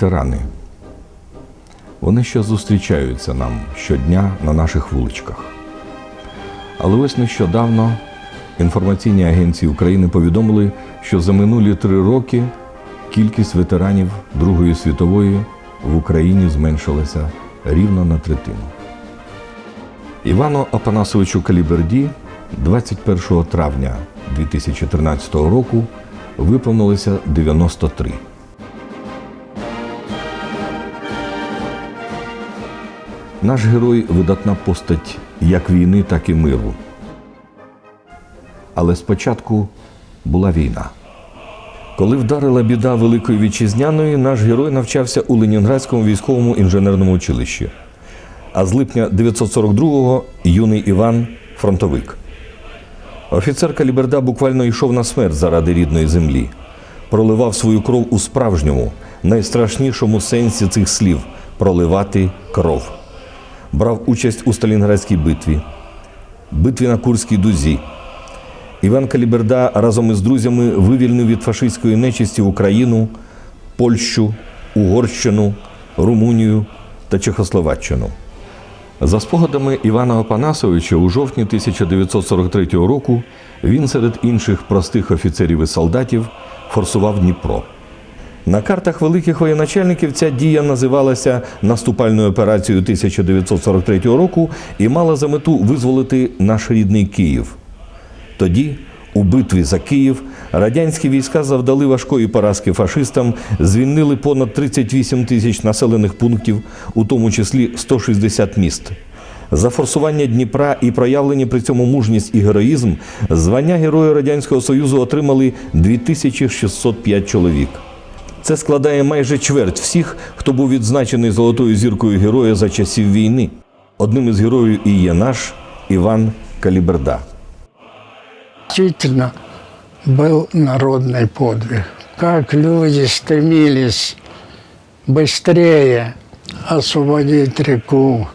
ветерани. Вони ще зустрічаються нам щодня на наших вуличках. Але ось нещодавно інформаційні агенції України повідомили, що за минулі три роки кількість ветеранів Другої світової в Україні зменшилася рівно на третину. Івану Апанасовичу Каліберді 21 травня 2013 року виповнилося 93. Наш герой видатна постать як війни, так і миру. Але спочатку була війна. Коли вдарила біда Великої Вітчизняної, наш герой навчався у Ленінградському військовому інженерному училищі. А з липня 942-го юний Іван фронтовик. Офіцер Каліберда буквально йшов на смерть заради рідної землі, проливав свою кров у справжньому, найстрашнішому сенсі цих слів проливати кров. Брав участь у Сталінградській битві, битві на Курській дузі. Іван Каліберда разом із друзями вивільнив від фашистської нечисті Україну, Польщу, Угорщину, Румунію та Чехословаччину. За спогадами Івана Опанасовича, у жовтні 1943 року він серед інших простих офіцерів і солдатів форсував Дніпро. На картах великих воєначальників ця дія називалася наступальною операцією 1943 року і мала за мету визволити наш рідний Київ. Тоді, у битві за Київ, радянські війська завдали важкої поразки фашистам, звільнили понад 38 тисяч населених пунктів, у тому числі 160 міст. За форсування Дніпра і проявлені при цьому мужність і героїзм, звання Героя Радянського Союзу отримали 2605 чоловік. Це складає майже чверть всіх, хто був відзначений золотою зіркою героя за часів війни. Одним із героїв і є наш Іван Каліберда. Действительно был народный подвиг. Как люди стремились быстрее освободить реку,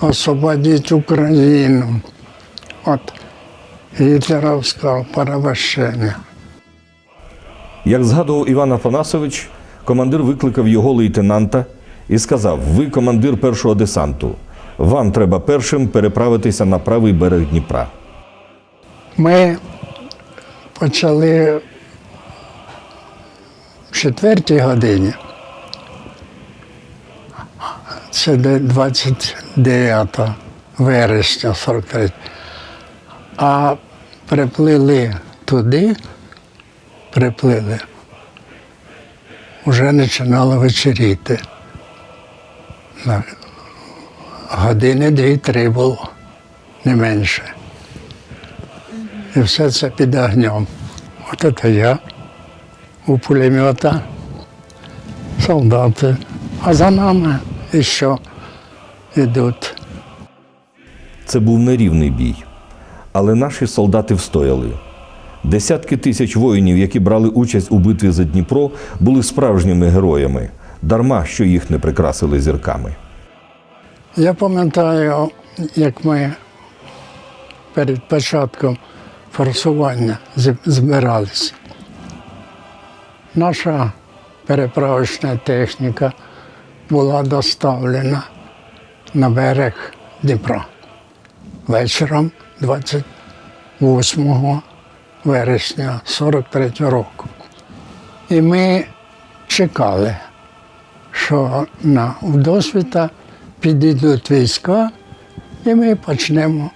освободить Украину от гитлеровского порабощения. Як згадував Іван Афанасович, командир викликав його лейтенанта і сказав: Ви командир першого десанту. Вам треба першим переправитися на правий берег Дніпра. Ми почали в четвертій годині. Це 29 вересня 43. А приплили туди, приплили, вже починало вечеріти. Години дві-три було, не менше. І все це під огнем. От це я у пулемета, солдати, а за нами ще йдуть. Це був нерівний бій. Але наші солдати встояли. Десятки тисяч воїнів, які брали участь у битві за Дніпро, були справжніми героями, дарма що їх не прикрасили зірками. Я пам'ятаю, як ми перед початком форсування збиралися. Наша переправочна техніка була доставлена на берег Дніпра вечором 28 вересня 43-го року. І ми чекали, що на досвіта підійдуть війська, і ми почнемо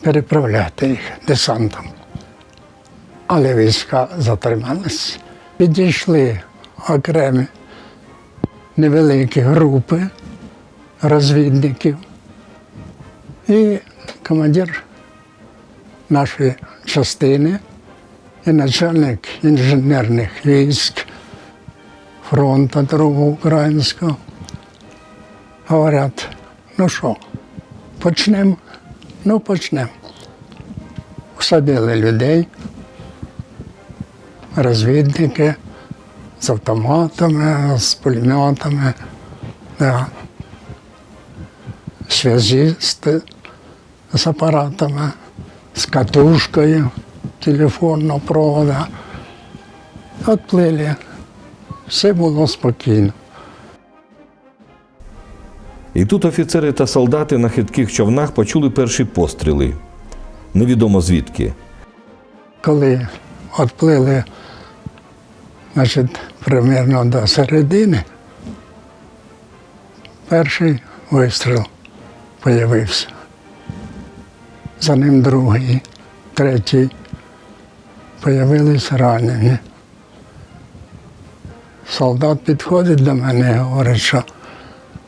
переправляти їх десантом. Але війська затрималися. Підійшли окремі невеликі групи розвідників. І командир нашої частини і начальник інженерних військ фронту Другого українського говорять, ну що, почнемо? Ну, почнемо. Всадили людей, розвідники з автоматами, з пулеметами, да. связисти з апаратами, з катушкою телефонного провода. Отплили все було спокійно. І тут офіцери та солдати на хитких човнах почули перші постріли. Невідомо звідки. Коли відплили, значить, примерно до середини, перший вистріл появився. За ним другий, третій. Появились ранені. Солдат підходить до мене і говорить, що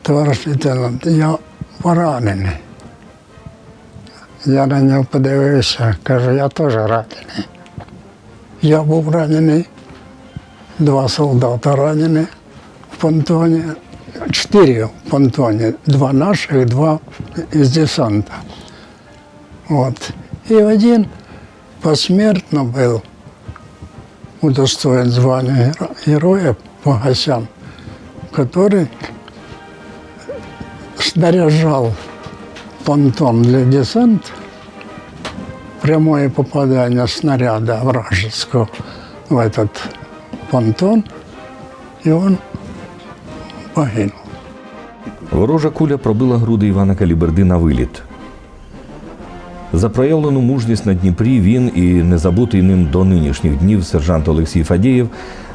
товариш лейтенант, я поранений. Я на нього подивився, кажу, я теж ранений. Я був ранений, два солдата ранені в понтоні, чотири в понтоні, два наших, два із десанта. От. І один посмертно був удостоен звания героя Погасян, который снаряжал понтон для десанта, прямое попадание снаряда вражеского в этот понтон, и он погинул. Ворожа куля пробила груди Івана Каліберди на виліт. За проявлену мужність на Дніпрі він і незабутий ним до нинішніх днів сержант Олексій Фадєєв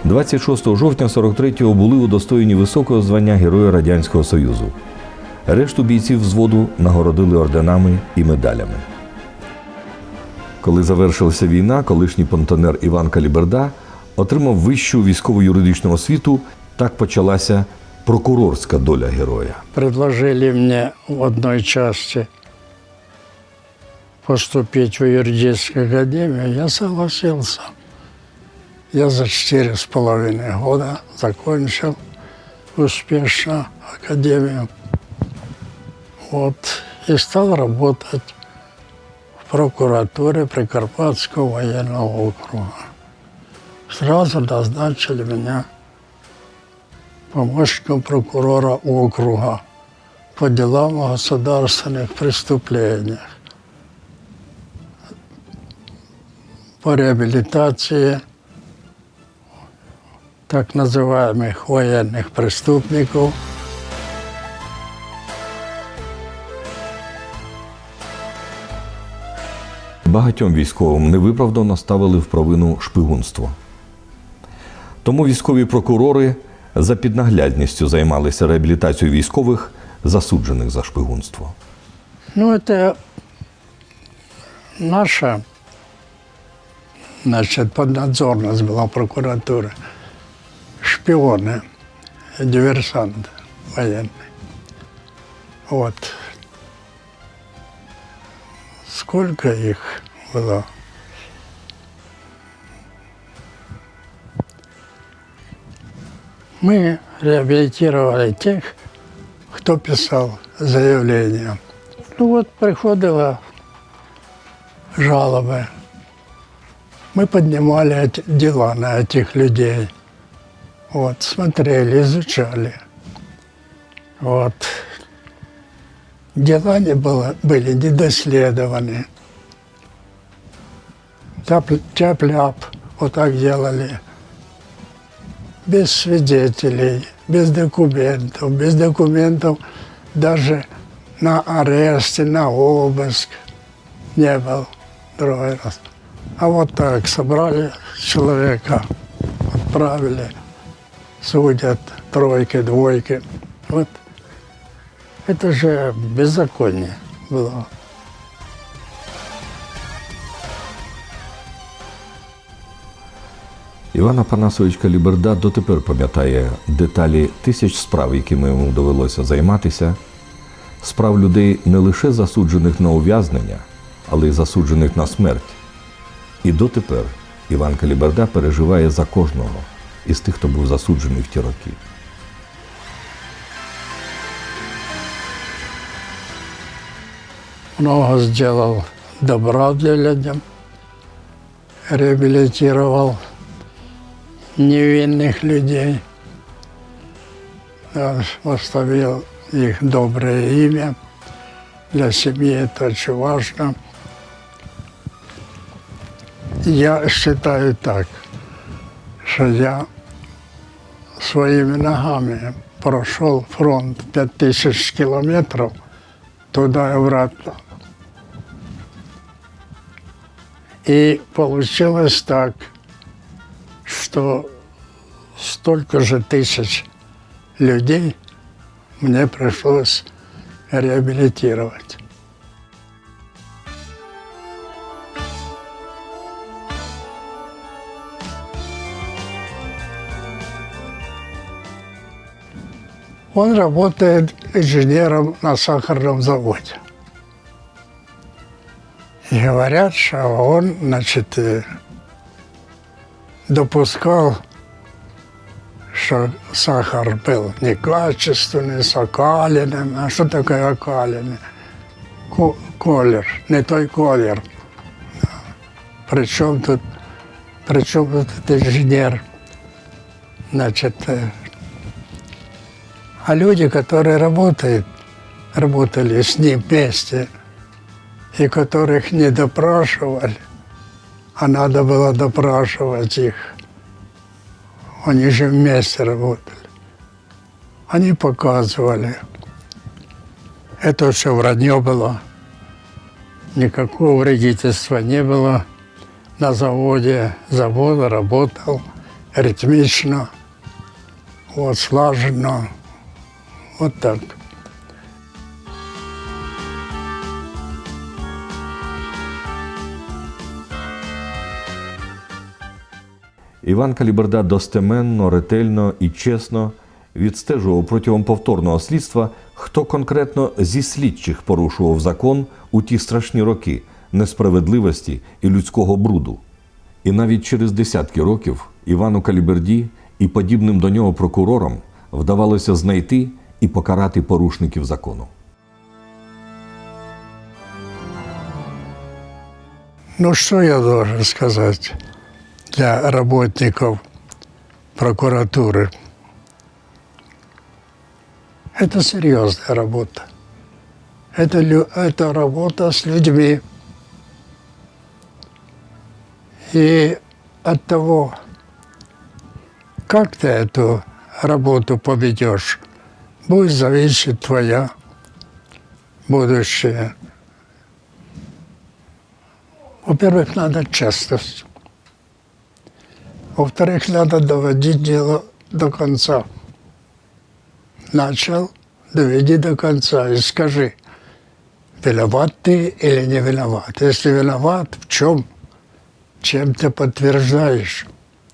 26 жовтня 43-го були удостоєні високого звання Героя Радянського Союзу. Решту бійців взводу нагородили орденами і медалями. Коли завершилася війна, колишній понтонер Іван Каліберда отримав вищу військово юридичну освіту. Так почалася прокурорська доля героя. Предложили мне в одной части поступить в юридическую академию, я согласился. Я за четыре с половиной года закончил успешно академию. Вот, и стал работать в прокуратуре Прикарпатского военного округа. Сразу назначили меня помощником прокурора округа по делам о государственных преступлениях, по реабилитации так называемых военных преступников. Багатьом військовим невиправдано ставили в провину шпигунство. Тому військові прокурори за піднаглядністю займалися реабілітацією військових, засуджених за шпигунство. Ну, это наша значит, поднадзорность была прокуратуры. Шпионы, диверсанты военные. Вот. Сколько их было? Мы реабилитировали тех, кто писал заявление. Ну вот приходила жалобы. Мы поднимали эти дела на этих людей. Вот, смотрели, изучали. Вот. Дела не было, были недоследованы. Тяп- Тяп-ляп, вот так делали. Без свидетелей, без документов, без документов даже на аресте, на обыск не был другой раз. А вот так собрали человека, отправили, судят тройки, двойки. Вот это же беззаконие было. Іван Апанасович Каліберда дотепер пам'ятає деталі тисяч справ, якими йому довелося займатися, справ людей не лише засуджених на ув'язнення, але й засуджених на смерть. І дотепер Іван Каліберда переживає за кожного із тих, хто був засуджений в ті роки. много сделал добра для людям, реабилитировал невинных людей, да, восстановил их доброе имя. Для семьи это очень важно. Я считаю так, что я своими ногами прошел фронт 5000 километров туда и обратно. И получилось так, что столько же тысяч людей мне пришлось реабилитировать. Он работает инженером на сахарном заводе. И говорят, что он, значит, э, допускал, что сахар был некачественный, с окалиным. А что такое окалиный? Ко- Колер, не той колер. Причем тут, причем тут этот инженер? Значит, э, а люди, которые работают, работали с ним вместе, и которых не допрашивали, а надо было допрашивать их, они же вместе работали, они показывали. Это все вранье было, никакого вредительства не было. На заводе завод работал ритмично, вот слаженно, вот так. Іван Каліберда достеменно, ретельно і чесно відстежував протягом повторного слідства, хто конкретно зі слідчих порушував закон у ті страшні роки несправедливості і людського бруду. І навіть через десятки років Івану Каліберді і подібним до нього прокурорам вдавалося знайти і покарати порушників закону. Ну, что я должен сказать для работников прокуратуры? Это серьезная работа. Это, лю- это работа с людьми. И от того, как ты эту работу поведешь, будет зависеть твоя будущее. Во-первых, надо честность. Во-вторых, надо доводить дело до конца. Начал, доведи до конца и скажи, виноват ты или не виноват. Если виноват, в чем? Чем ты подтверждаешь,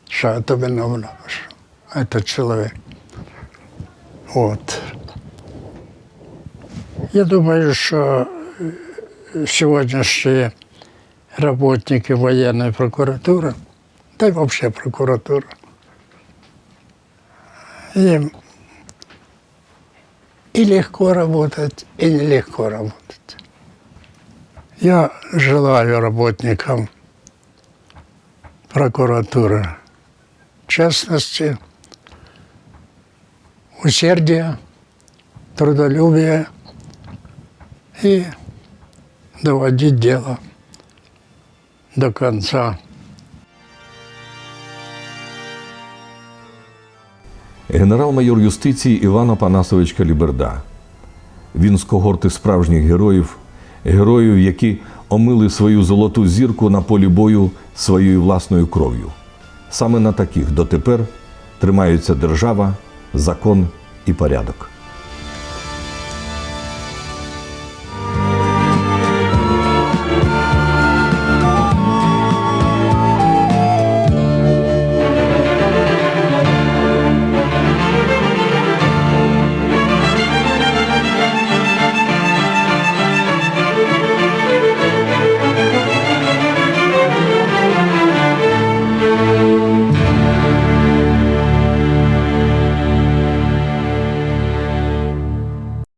что это виноват этот человек? Вот. Я думаю, что сегодняшние работники военной прокуратуры, да и вообще прокуратура, им и легко работать, и нелегко работать. Я желаю работникам прокуратуры честности, усердия, трудолюбия и доводить дело до конца. Генерал-майор юстиції Іван Опанасович Каліберда. Він з когорти справжніх героїв, героїв, які омили свою золоту зірку на полі бою своєю власною кров'ю. Саме на таких дотепер тримаються держава, закон і порядок.